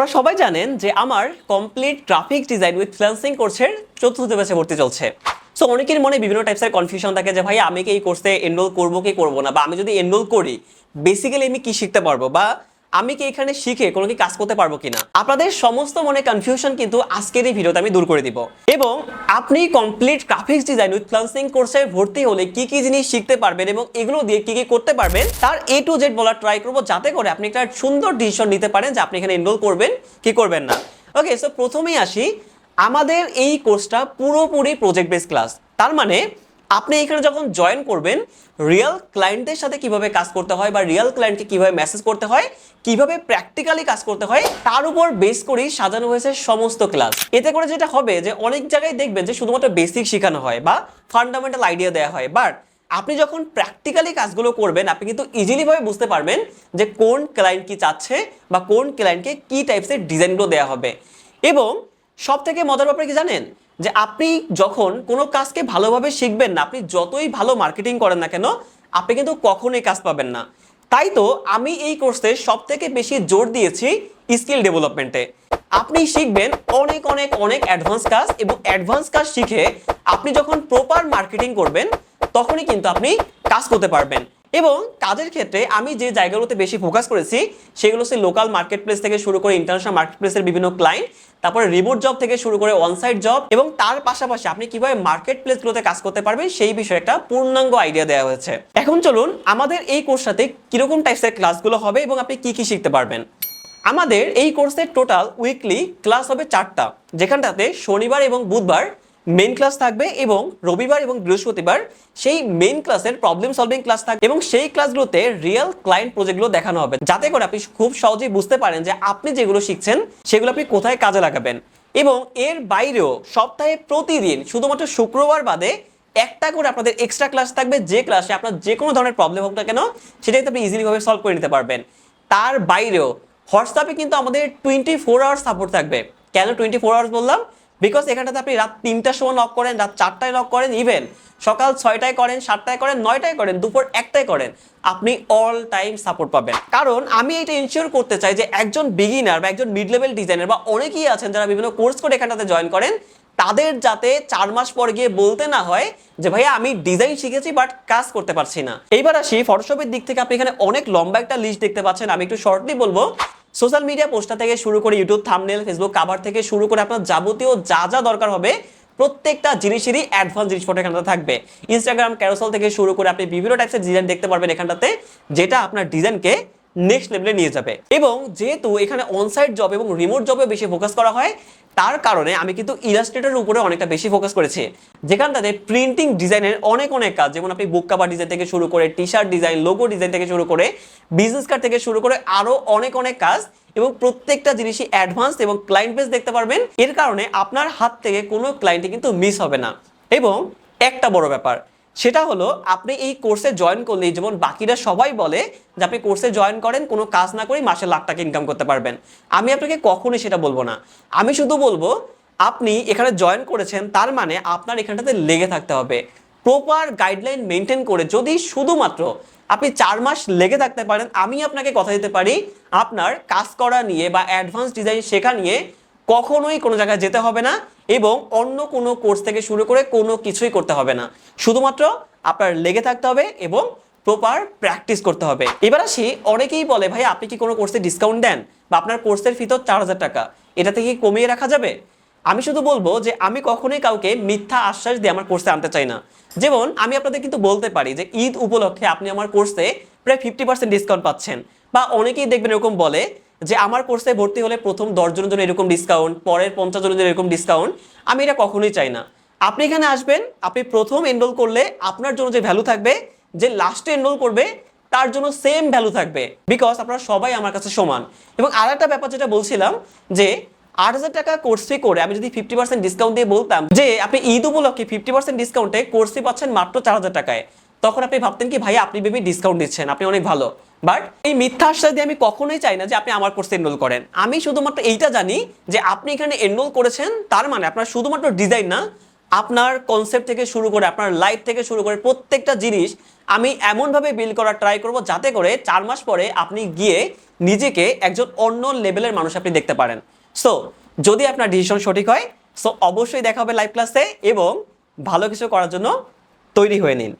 আপনারা সবাই জানেন যে আমার complete graphic design with freelancing কোর্সের চতুর্থ ব্যাচে ভর্তি চলছে। সো অনেকের মনে বিভিন্ন টাইপসের কনফিউশন থাকে যে, ভাই, আমি কি এই কোর্সে এনরোল করব, কি করব না? বা, আমি যদি এনরোল করি বেসিক্যালি আমি কি শিখতে পারব? বা আমি কি এখানে শিখে কোনো কি কাজ করতে পারব কিনা? আপনাদের সমস্ত মনে কনফিউশন কিন্তু আজকের এই ভিডিওতে আমি দূর করে দিব। এবং আপনি complete graphics design with freelancing কোর্সে ভর্তি হলে কি কি জিনিস শিখতে পারবেন এবং এগুলো দিয়ে কি কি করতে পারবেন, তার এ টু জেড বলার ট্রাই করব যাতে করে আপনি একটা সুন্দর ডিসিশন নিতে পারেন যে আপনি এখানে এনরোল করবেন কি করবেন না। ওকে সো প্রথমেই আসি আমাদের এই কোর্সটা পুরোপুরি প্রজেক্ট বেস ক্লাস তার মানে আপনি এখানে যখন জয়েন করবেন রিয়েল ক্লায়েন্টের সাথে কীভাবে কাজ করতে হয় বা রিয়েল ক্লায়েন্টকে কীভাবে মেসেজ করতে হয়, কীভাবে প্র্যাকটিক্যালি কাজ করতে হয়, তার উপর বেস করেই সাজানো হয়েছে সমস্ত ক্লাস এতে করে যেটা হবে যে অনেক জায়গায় দেখবেন যে শুধুমাত্র বেসিক শেখানো হয় বা ফান্ডামেন্টাল আইডিয়া দেওয়া হয়। বাট আপনি যখন প্র্যাকটিক্যালি কাজগুলো করবেন, আপনি কিন্তু ইজিলিভাবে বুঝতে পারবেন যে কোন ক্লায়েন্ট কি চাচ্ছে বা কোন ক্লায়েন্টকে কি টাইপসের ডিজাইনগুলো দেওয়া হবে। এবং সব থেকে মজার ব্যাপার কি জানেন? যে আপনি যখন কোনো কাজকে ভালোভাবে শিখবেন না, আপনি যতই ভালো মার্কেটিং করেন না কেন, আপনি কিন্তু কখনোই কাজ পাবেন না। তাই তো আমি এই কোর্সে সব থেকে বেশি জোর দিয়েছি স্কিল ডেভেলপমেন্টে আপনি শিখবেন অনেক অনেক অনেক অ্যাডভান্স কাজ এবং অ্যাডভান্স কাজ শিখে আপনি যখন প্রপার মার্কেটিং করবেন, তখনই কিন্তু আপনি কাজ করতে পারবেন। এবং কাজের ক্ষেত্রে আমি যে জায়গাগুলোতে বেশি ফোকাস করেছি, সেগুলো হচ্ছে লোকাল মার্কেট প্লেস থেকে শুরু করে ইন্টারন্যাশনাল মার্কেট প্লেসের বিভিন্ন ক্লায়েন্ট তারপরে রিমোট জব থেকে শুরু করে অনসাইট জব এবং তার পাশাপাশি আপনি কীভাবে মার্কেট প্লেসগুলোতে কাজ করতে পারবেন, সেই বিষয়ে একটা পূর্ণাঙ্গ আইডিয়া দেওয়া হয়েছে। এখন চলুন আমাদের এই কোর্সটাতে কীরকম টাইপসের ক্লাসগুলো হবে এবং আপনি কি কি শিখতে পারবেন। আমাদের এই কোর্সের টোটাল উইকলি ক্লাস হবে চারটা, যেখানটাতে শনিবার এবং বুধবার মেন ক্লাস থাকবে এবং রবিবার এবং বৃহস্পতিবার সেই মেন ক্লাসের প্রবলেম সলভিং ক্লাস থাকবে এবং সেই ক্লাসগুলোতে রিয়েল ক্লায়েন্ট প্রজেক্টগুলো দেখানো হবে। যাতে করে আপনি খুব সহজেই বুঝতে পারেন যে আপনি যেগুলো শিখছেন, সেগুলো আপনি কোথায় কাজে লাগাবেন। এবং এর বাইরেও সপ্তাহে প্রতিদিন, শুধুমাত্র শুক্রবার বাদে একটা করে আপনাদের এক্সট্রা ক্লাস থাকবে। যে ক্লাসে আপনার যে কোনো ধরনের প্রবলেম হোক না কেন, সেটাই আপনি ইজিলি ভাবে সলভ করে নিতে পারবেন। তার বাইরেও হোয়াটসঅ্যাপে কিন্তু আমাদের টোয়েন্টি ফোর আওয়ার্স সাপোর্ট থাকবে। কেন টোয়েন্টি ফোর আওয়ার্স বললাম? বিকজ এখানটাতে আপনি রাত তিনটার সময় লক করেন, রাত চারটায় লক করেন ইভেন সকাল ছয়টায় করেন, সাতটায় করেন, নয়টায় করেন, দুপুর একটায় করেন, আপনি অল টাইম সাপোর্ট পাবেন। কারণ আমি এটা ইনশিওর করতে চাই যে একজন বিগিনার বা একজন মিড লেভেল ডিজাইনার বা অনেকেই আছেন যারা বিভিন্ন কোর্স করে এখানটাতে জয়েন করেন, তাদের যাতে চার মাস পর গিয়ে বলতে না হয় যে, ভাইয়া, আমি ডিজাইন শিখেছি বাট কাজ করতে পারছি না। এইবার আসি ফটোশপের দিক থেকে আপনি এখানে অনেক লম্বা একটা লিস্ট দেখতে পাচ্ছেন, আমি একটু শর্টলি বলব। সোশ্যাল মিডিয়া পোস্টার থেকে শুরু করে ইউটিউব, থামনেল, ফেসবুক কাভার থেকে শুরু করে আপনার যাবতীয় যা যা দরকার হবে, প্রত্যেকটা জিনিসেরই অ্যাডভান্স জিনিসপত্র এখানটাতে থাকবে। ইনস্টাগ্রাম ক্যারোসল থেকে শুরু করে আপনি বিভিন্ন টাইপসের ডিজাইন দেখতে পারবেন এখানটাতে, যেটা আপনার ডিজাইনকে নেক্সট লেভেলে নিয়ে যাবে। এবং যেহেতু এখানে অনসাইট জব এবং রিমোট জবে বেশি ফোকাস করা হয়, তার কারণে আমি কিন্তু ইলাস্ট্রেটের উপরে অনেকটা বেশি ফোকাস করেছি। যেখানটাতে প্রিন্টিং ডিজাইনের অনেক অনেক কাজ, যেমন আপনি বুক কাভার ডিজাইন থেকে শুরু করে T shirt design logo design থেকে শুরু করে বিজনেস কার্ড থেকে শুরু করে আরও অনেক অনেক কাজ এবং প্রত্যেকটা জিনিসই অ্যাডভান্স এবং ক্লায়েন্ট বেস দেখতে পারবেন। এর কারণে আপনার হাত থেকে কোনো ক্লায়েন্টে কিন্তু মিস হবে না। এবং একটা বড় ব্যাপার সেটা হলো, আপনি এই কোর্সে জয়েন করলে যেমন বাকিরা সবাই বলে যে আপনি কোর্সে জয়েন করেন, কোনো কাজ না করেই মাসে লাখ টাকা ইনকাম করতে পারবেন। আমি আপনাকে কখনোই সেটা বলব না। আমি শুধু বলব, আপনি এখানে জয়েন করেছেন, তার মানে আপনার এখানটাতে লেগে থাকতে হবে। প্রপার গাইডলাইন মেনটেন করে যদি শুধুমাত্র আপনি চার মাস লেগে থাকতে পারেন, আমি আপনাকে কথা দিতে পারি, আপনার কাজ করা নিয়ে বা অ্যাডভান্স ডিজাইন শেখা নিয়ে কখনোই কোনো জায়গায় যেতে হবে না। এবং অন্য কোনো কোর্স থেকে শুরু করে কোনো কিছুই করতে হবে না। শুধুমাত্র আপনার লেগে থাকতে হবে এবং প্রপার প্র্যাকটিস করতে হবে। এবার আসি, অনেকেই বলে, ভাই, আপনি কি কোনো কোর্সে ডিসকাউন্ট দেন? বা আপনার কোর্সের ফি তো চার হাজার টাকা। এটা থেকে কমিয়ে রাখা যাবে? আমি শুধু বলব যে, আমি কখনোই কাউকে মিথ্যা আশ্বাস দিয়ে আমার কোর্সে আনতে চাই না। যেমন, আমি আপনাদের কিন্তু বলতে পারি যে, ঈদ উপলক্ষে আপনি আমার কোর্সে প্রায় ফিফটি পার্সেন্ট ডিসকাউন্ট পাচ্ছেন। বা অনেকেই দেখবেন এরকম বলে যে আমার কোর্সে ভর্তি হলে প্রথম দশ জনের জন্য এরকম ডিসকাউন্ট পরের পঞ্চাশ জনের জন্য এরকম ডিসকাউন্ট আমি এটা কখনোই চাই না। আপনি এখানে আসবেন, আপনি প্রথম এনরোল করলে আপনার জন্য যে ভ্যালু থাকবে, যে লাস্টে এনরোল করবে, তার জন্য সেম ভ্যালু থাকবে। বিকজ আপনারা সবাই আমার কাছে সমান। এবং আর একটা ব্যাপার যেটা বলছিলাম, যে আট হাজার টাকা কোর্স ফি করে আমি যদি ফিফটি পার্সেন্ট ডিসকাউন্ট দিয়ে বলতাম, যে আপনি ঈদ উপলক্ষে ফিফটি পার্সেন্ট ডিসকাউন্টে কোর্স ফি পাচ্ছেন মাত্র চার হাজার টাকায়। তখন আপনি ভাবতেন কি ভাই আপনি বেবি ডিসকাউন্ট দিচ্ছেন, আপনি অনেক ভালো। বাট এই মিথ্যা আশ্বাস দিয়ে আমি কখনোই চাই না যে আপনি আমার কোর্সে এনরোল করেন। আমি শুধুমাত্র এইটা জানি যে আপনি এখানে এনরোল করেছেন, তার মানে আপনার শুধুমাত্র ডিজাইন না, আপনার কনসেপ্ট থেকে শুরু করে, আপনার লাইফ থেকে শুরু করে প্রত্যেকটা জিনিস আমি এমনভাবে বিল করার ট্রাই করব যাতে করে চার মাস পরে আপনি গিয়ে নিজেকে একজন অন্য লেভেলের মানুষ আপনি দেখতে পারেন। সো যদি আপনার ডিসিশন সঠিক হয় সো অবশ্যই দেখা হবে লাইভ ক্লাসে এবং ভালো কিছু করার জন্য তৈরি হয়ে নিন।